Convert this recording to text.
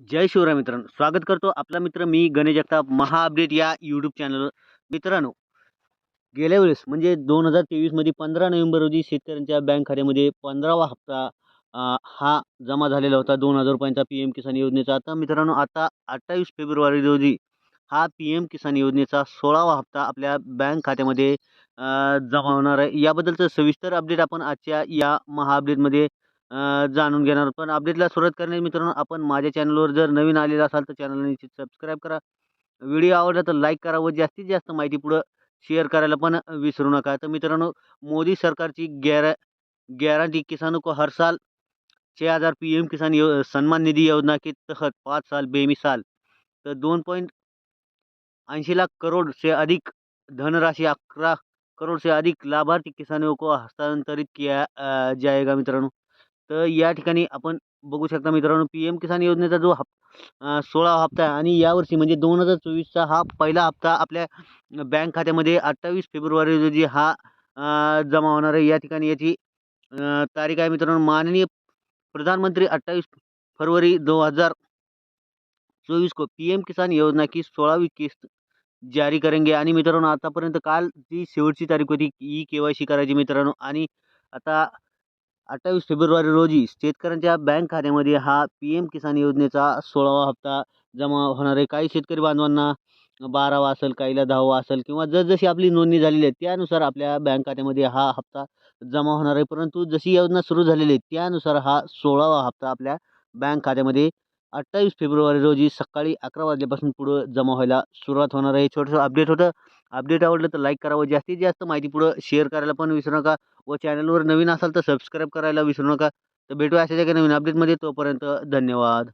जय शिवराय मित्रांनो. स्वागत करतो आपला मित्र मी गणेश जगताप. महा अपडेट या यूट्यूब चॅनलवर मित्रांनो गेल्या वेळेस म्हणजे दोन हजार तेवीसमध्ये पंधरा नोव्हेंबर रोजी शेतकऱ्यांच्या बँक खात्यामध्ये पंधरावा हप्ता हा जमा झालेला होता दोन हजार रुपयांचा पी एम किसान योजनेचा. आता मित्रांनो आता अठ्ठावीस फेब्रुवारी रोजी हा पी एम किसान योजनेचा सोळावा हप्ता आपल्या बँक खात्यामध्ये जमा होणार आहे. याबद्दलचं सविस्तर अपडेट आपण आजच्या या महा अपडेटमध्ये जाणून घेणार. पण अपडेटला सुरुवात करण्यास मित्रांनो आपण माझ्या चॅनलवर जर नवीन आलेला असाल तर चॅनलला निश्चित सबस्क्राईब करा. व्हिडिओ आवडला तर लाईक करा व जास्तीत जास्त माहिती पुढं शेअर करायला पण विसरू नका. तर मित्रांनो मोदी सरकारची गॅर गॅरंटी किसानों को हर साल छः हज़ार पी एम किसान यो सन्मान निधि योजना के तहत पाँच साल बेमिसाल तर दोन पॉईंट ऐंशी लाख करोड से अधिक धनराशि अकरा करोड से अधिक लाभार्थी किसानों को हस्तांतरित किया जाएगा मित्रांनो. तर या ठिकाणी आपण बघू शकता मित्रांनो पी एम किसान योजनेचा जो हप सोळा सोळावा हप्ता आहे आणि यावर्षी म्हणजे दोन हजार चोवीसचा हा पहिला हप्ता आपल्या बँक खात्यामध्ये अठ्ठावीस फेब्रुवारी रोजी हा जमा होणार आहे. या ठिकाणी याची तारीख आहे मित्रांनो माननीय प्रधानमंत्री अठ्ठावीस फरवरी दो हज़ार चौबीस को पी एम किसान योजना की सोळावी किस्त जारी करेंगे. आणि मित्रांनो आतापर्यंत काल ती शेवटची तारीख होती ई के वाय सी करायची मित्रांनो. आणि आता अठ्ठावीस फेब्रुवारी रोजी शेतकऱ्यांच्या बँक खात्यामध्ये हा पी एम किसान योजनेचा सोळावा हप्ता जमा होणार आहे. काही शेतकरी बांधवांना बारावा असेल काहीला दहावा असेल किंवा जसजशी आपली नोंदणी झालेली आहे त्यानुसार आपल्या बँक खात्यामध्ये हा हप्ता जमा होणार आहे. परंतु जशी योजना सुरू झालेली आहे त्यानुसार हा सोळावा हप्ता आपल्या बँक खात्यामध्ये अठ्ठावीस फेब्रुवारी रोजी सकाळी अकरा वाजल्यापासून पुढं जमा व्हायला सुरुवात होणार आहे. छोटंसं अपडेट होतं. अपडेट आवडलं तर लाईक करावं. जास्तीत जास्त माहिती पुढं शेअर करायला पण विसरू नका व चॅनलवर नवीन असाल तर सबस्क्राईब करायला विसरू नका. तर भेटूया अशाच एका नवीन अपडेटमध्ये तोपर्यंत धन्यवाद.